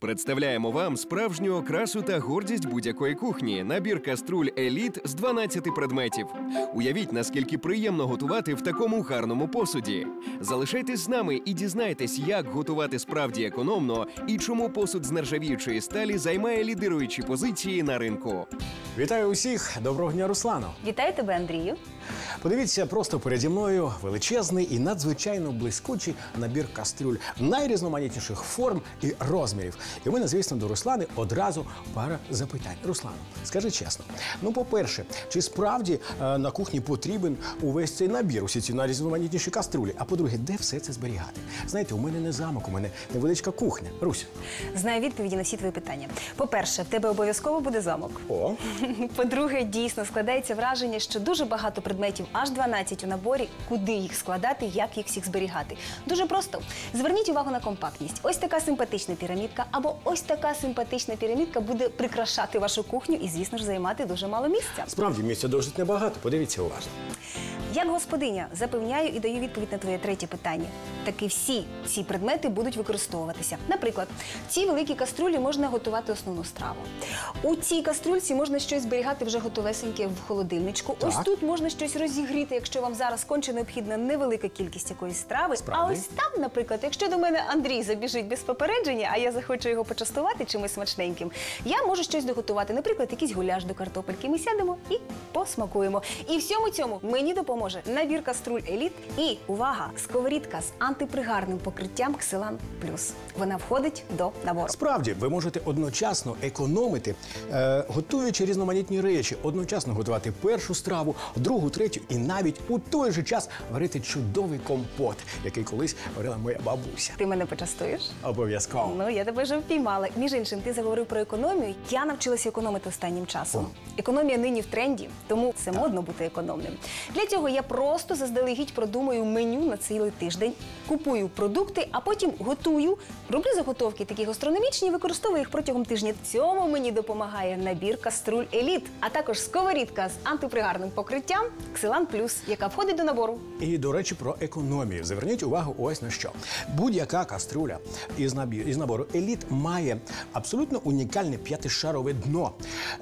Представляємо вам справжню окрасу та гордість будь-якої кухні. Набір каструль еліт з 12 предметів. Уявіть, наскільки приємно готувати в такому гарному посуді. Залишайтесь з нами і дізнайтесь, як готувати справді економно і чому посуд з нержавіючої сталі займає лідируючі позиції на ринку. Вітаю усіх! Доброго дня, Руслано! Вітаю тебе, Андрію. Подивіться просто переді мною величезний і надзвичайно блискучий набір кастрюль найрізноманітніших форм і розмірів. І в мене, звісно, до Руслани одразу пара запитань. Руслано, скажи чесно. Ну, по-перше, чи справді е, на кухні потрібен увесь цей набір, усі ці найрізноманітніші каструлі? А по-друге, де все це зберігати? Знаєте, у мене не замок, у мене невеличка кухня. Русь. Знаю відповіді на всі твої питання. По-перше, в тебе обов'язково буде замок. О, По-друге, дійсно складається враження, що дуже багато предметів, аж 12 у наборі, куди їх складати, як їх всіх зберігати. Дуже просто. Зверніть увагу на компактність. Ось така симпатична пірамідка, або ось така симпатична пірамідка буде прикрашати вашу кухню і, звісно ж, займати дуже мало місця. справді місця досить небагато. Подивіться уважно. Як господиня запевняю і даю відповідь на твоє третє питання. Таки всі ці предмети будуть використовуватися. Наприклад, в цій великій каструлі можна готувати основну страву. У цій каструльці можна щось зберігати вже готовесеньке в холодильничку. Так. Ось тут можна щось розігріти, якщо вам зараз конче необхідна невелика кількість якоїсь страви. Справді. А ось там, наприклад, якщо до мене Андрій забіжить без попередження, а я захочу його почастувати чимось смачненьким, я можу щось доготувати. Наприклад, якийсь гуляш до картопельки. Ми сядемо і посмакуємо. І всьому цьому мені допоможе набір каструль еліт і увага, сковорідка з антипригарним покриттям Ксилан Плюс. Вона входить до набору. Справді, ви можете одночасно економити, е, готуючи різноманітні речі, одночасно готувати першу страву, другу, третю і навіть у той же час варити чудовий компот, який колись варила моя бабуся. Ти мене почастуєш? Обов'язково. Ну, я тебе вже впіймала. Між іншим, ти заговорив про економію. Я навчилася економити останнім часом. Економія нині в тренді, тому це модно бути економним. Для цього я просто заздалегідь продумаю меню на цілий тиждень, купую продукти, а потім готую, роблю заготовки такі гастрономічні, використовую їх протягом тижня. Цьому мені допомагає набір каструль еліт, а також сковорідка з антипригарним покриттям Ксилан Плюс, яка входить до набору. І до речі, про економію. Зверніть увагу ось на що. Будь-яка каструля із набір із набору еліт має абсолютно унікальне п'ятишарове дно.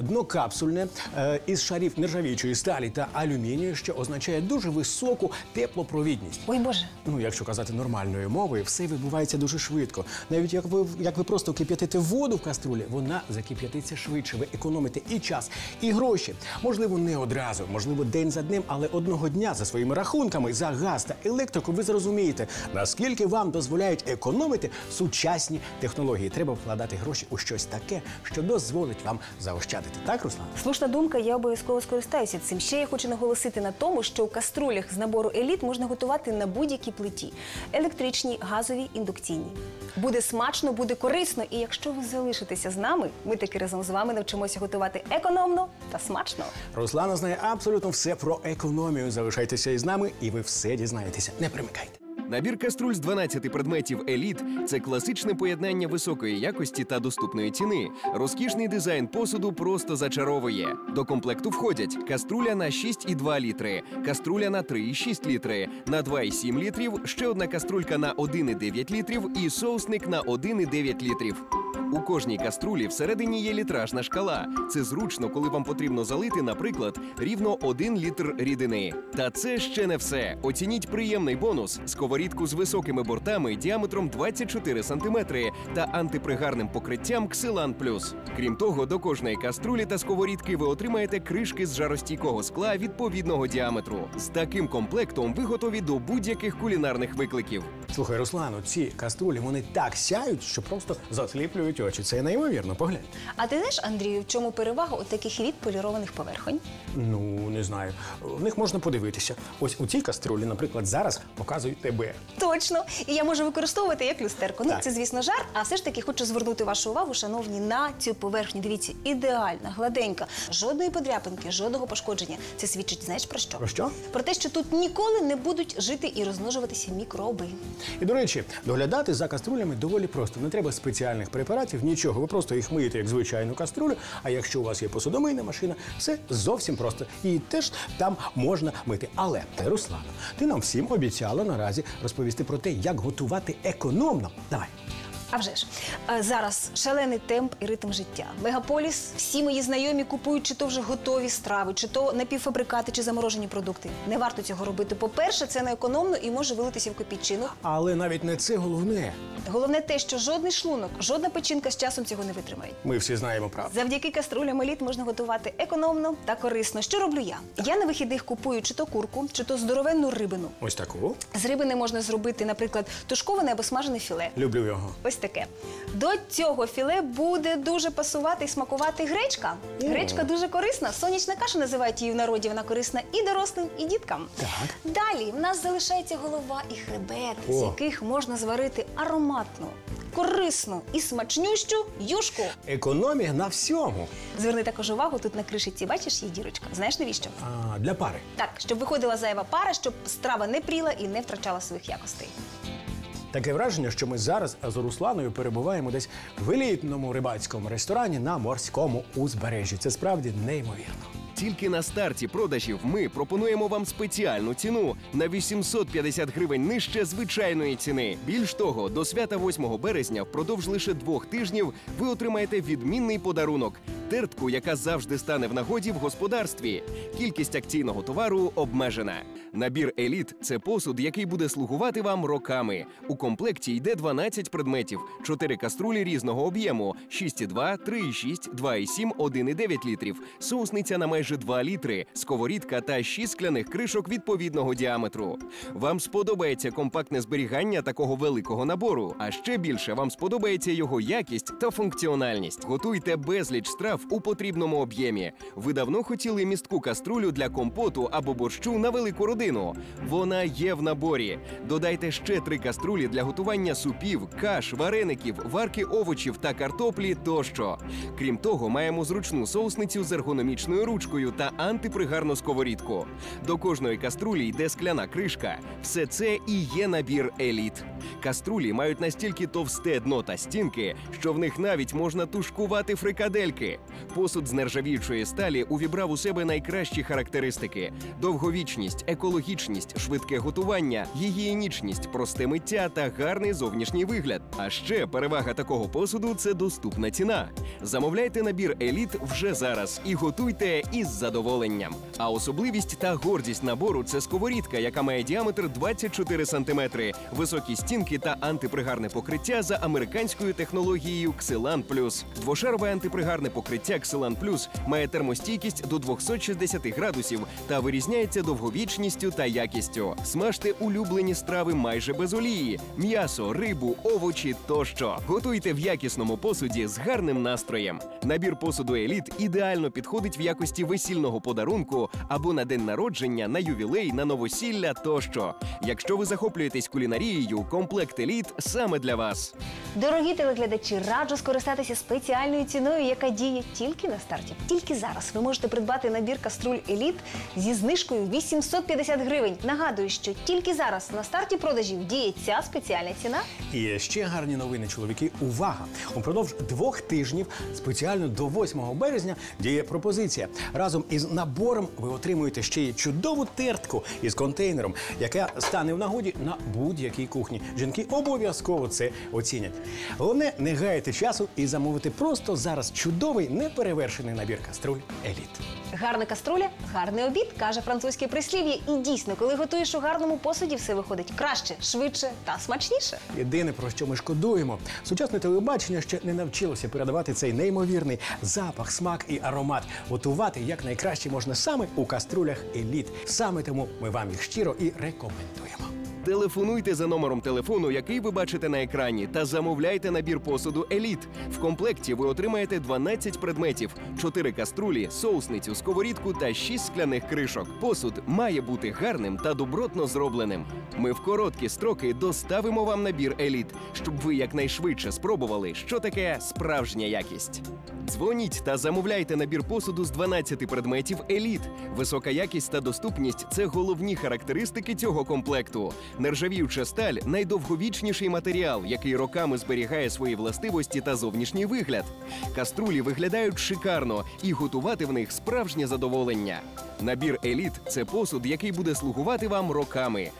Дно капсульне е, із шарів нержавіючої сталі та алюмінію, що означає дуже високу теплопровідність. Ой Боже, Ну, якщо казати нормальною мовою, все вибувається дуже швидко. Навіть як ви як ви просто кип'ятите воду в каструлі, вона закип'ятиться швидше. Ви економите і час, і гроші. Можливо, не одразу, можливо, день за днем, але одного дня за своїми рахунками за газ та електрику ви зрозумієте, наскільки вам дозволяють економити сучасні технології. Треба вкладати гроші у щось таке, що дозволить вам заощадити. Так, Руслан? Слушна думка, я обов'язково скористаюся цим. Ще я хочу наголосити на тому, що у каструлях з набору еліт можна готувати на будь-якій плиті: електричній, газовій, індукційній. Буде смачно, буде корисно. І якщо ви залишитеся з нами, ми таки разом з вами навчимося готувати економно та смачно. Руслана знає абсолютно все про економію. Залишайтеся із нами, і ви все дізнаєтеся. Не примикайте. Набір каструль з 12 предметів еліт це класичне поєднання високої якості та доступної ціни. Розкішний дизайн посуду просто зачаровує. До комплекту входять каструля на 6,2 літри, каструля на 3,6 літри, на 2,7 літрів, ще одна каструлька на 1,9 літрів і соусник на 1,9 літрів. У кожній каструлі всередині є літражна шкала. Це зручно, коли вам потрібно залити, наприклад, рівно 1 літр рідини. Та це ще не все. Оцініть приємний бонус: сковорідку з високими бортами діаметром 24 см та антипригарним покриттям Ксилан Плюс. Крім того, до кожної каструлі та сковорідки ви отримаєте кришки з жаростійкого скла відповідного діаметру. З таким комплектом ви готові до будь-яких кулінарних викликів. Слухай, Руслану, ці каструлі вони так сяють, що просто засліплюють очі. Це неймовірно, поглянь. А ти знаєш, Андрію, в чому перевага от таких відполірованих поверхонь? Ну, не знаю. В них можна подивитися. Ось у цій каструлі, наприклад, зараз показують тебе. Точно, і я можу використовувати як люстерку. Ну Так. це, звісно, жар. А все ж таки хочу звернути вашу увагу, шановні, на цю поверхню. Дивіться, ідеальна, гладенька, жодної подряпинки, жодного пошкодження. Це свідчить, знаєш про що? Про що? Про те, що тут ніколи не будуть жити і розмножуватися мікроби. І до речі, доглядати за каструлями доволі просто. Не треба спеціальних препаратів, нічого. Ви просто їх миєте як звичайну каструлю. А якщо у вас є посудомийна машина, все зовсім просто. І теж там можна мити. Але Руслана, ти нам всім обіцяла наразі розповісти про те, як готувати економно. Давай. А вже ж Е, зараз шалений темп і ритм життя. Мегаполіс, всі мої знайомі купують чи то вже готові страви, чи то напівфабрикати, чи заморожені продукти. Не варто цього робити. По-перше, це не економно і може вилитися в копійчину. Але навіть не це головне. Головне те, що жодний шлунок, жодна печінка з часом цього не витримають. Ми всі знаємо правду. Завдяки каструлям еліт можна готувати економно та корисно. Що роблю я? Я на вихідних купую чи то курку, чи то здоровенну рибину. Ось таку. З рибини можна зробити, наприклад, тушковане або смажене філе. Люблю його. Ось таке. До цього філе буде дуже пасувати і смакувати гречка. Гречка дуже корисна. Сонячна каша називають її в народі. Вона корисна і дорослим, і діткам. Так. Далі в нас залишається голова і хребет, з О. яких можна зварити ароматну, корисну і смачнющу юшку. Економія на всьому. Зверни також увагу, тут на кришиці бачиш є дірочка. Знаєш навіщо? А, для пари. Так, щоб виходила зайва пара, щоб страва не пріла і не втрачала своїх якостей. Таке враження, що ми зараз з Русланою перебуваємо десь в елітному рибацькому ресторані на морському узбережжі. Це справді неймовірно. Тільки на старті продажів ми пропонуємо вам спеціальну ціну на 850 гривень нижче звичайної ціни. Більш того, до свята 8 березня впродовж лише двох тижнів ви отримаєте відмінний подарунок. Тертку, яка завжди стане в нагоді в господарстві. Кількість акційного товару обмежена. Набір еліт це посуд, який буде слугувати вам роками. У комплекті йде 12 предметів, 4 каструлі різного об'єму: 6,2, 3,6, 2,7, 1,9 літрів, соусниця на майже 2 літри, сковорідка та 6 скляних кришок відповідного діаметру. Вам сподобається компактне зберігання такого великого набору. А ще більше вам сподобається його якість та функціональність. Готуйте безліч страв у потрібному об'ємі. Ви давно хотіли містку каструлю для компоту або борщу на велику родину. Вона є в наборі. Додайте ще три каструлі для готування супів, каш, вареників, варки овочів та картоплі тощо. Крім того, маємо зручну соусницю з ергономічною ручкою та антипригарну сковорідку. До кожної каструлі йде скляна кришка. Все це і є набір еліт. Каструлі мають настільки товсте дно та стінки, що в них навіть можна тушкувати фрикадельки. Посуд з нержавіючої сталі увібрав у себе найкращі характеристики: довговічність, екологічність, швидке готування, гігієнічність, просте миття та гарний зовнішній вигляд. А ще перевага такого посуду це доступна ціна. Замовляйте набір еліт вже зараз і готуйте із задоволенням. А особливість та гордість набору це сковорідка, яка має діаметр 24 см, високі стінки та антипригарне покриття за американською технологією Xelan Plus. Двошарове антипригарне покриття Xelan Plus має термостійкість до 260 градусів та вирізняється довговічністю та якістю. Смажте улюблені страви майже без олії, м'ясо, рибу, овочі тощо. Готуйте в якісному посуді з гарним настроєм. Набір посуду еліт ідеально підходить в якості весільного подарунку або на день народження, на ювілей, на новосілля тощо. Якщо ви захоплюєтесь кулінарією, комплект еліт саме для вас. Дорогі телеглядачі, раджу скористатися спеціальною ціною, яка діє тільки на старті. Тільки зараз ви можете придбати набір каструль еліт зі знижкою 850 гривень. Нагадую, що тільки зараз на старті продажів діє ця спеціальна ціна. І ще гарні новини, чоловіки. Увага! Упродовж двох тижнів, спеціально до 8 березня, діє пропозиція. Разом із набором ви отримуєте ще й чудову тертку із контейнером, яка стане в нагоді на будь-якій кухні. Жінки обов'язково це оцінять. Головне, не гаяти часу і замовити просто зараз чудовий неперевершений набір каструль еліт. Гарна каструля, гарний обід, каже французьке прислів'я. І дійсно, коли готуєш у гарному посуді, все виходить краще, швидше та смачніше. Єдине, про що ми шкодуємо, сучасне телебачення ще не навчилося передавати цей неймовірний запах, смак і аромат. Готувати як найкраще можна саме у каструлях еліт. Саме тому ми вам їх щиро і рекомендуємо. Телефонуйте за номером телефону, який ви бачите на екрані, та замовляйте набір посуду Еліт. В комплекті ви отримаєте 12 предметів: 4 каструлі, соусницю, сковорідку та 6 скляних кришок. Посуд має бути гарним та добротно зробленим. Ми в короткі строки доставимо вам набір Еліт, щоб ви якнайшвидше спробували, що таке справжня якість. Дзвоніть та замовляйте набір посуду з 12 предметів Еліт. Висока якість та доступність це головні характеристики цього комплекту. Нержавіюча сталь найдовговічніший матеріал, який роками зберігає свої властивості та зовнішній вигляд. Каструлі виглядають шикарно і готувати в них справжнє задоволення. Набір еліт це посуд, який буде слугувати вам роками.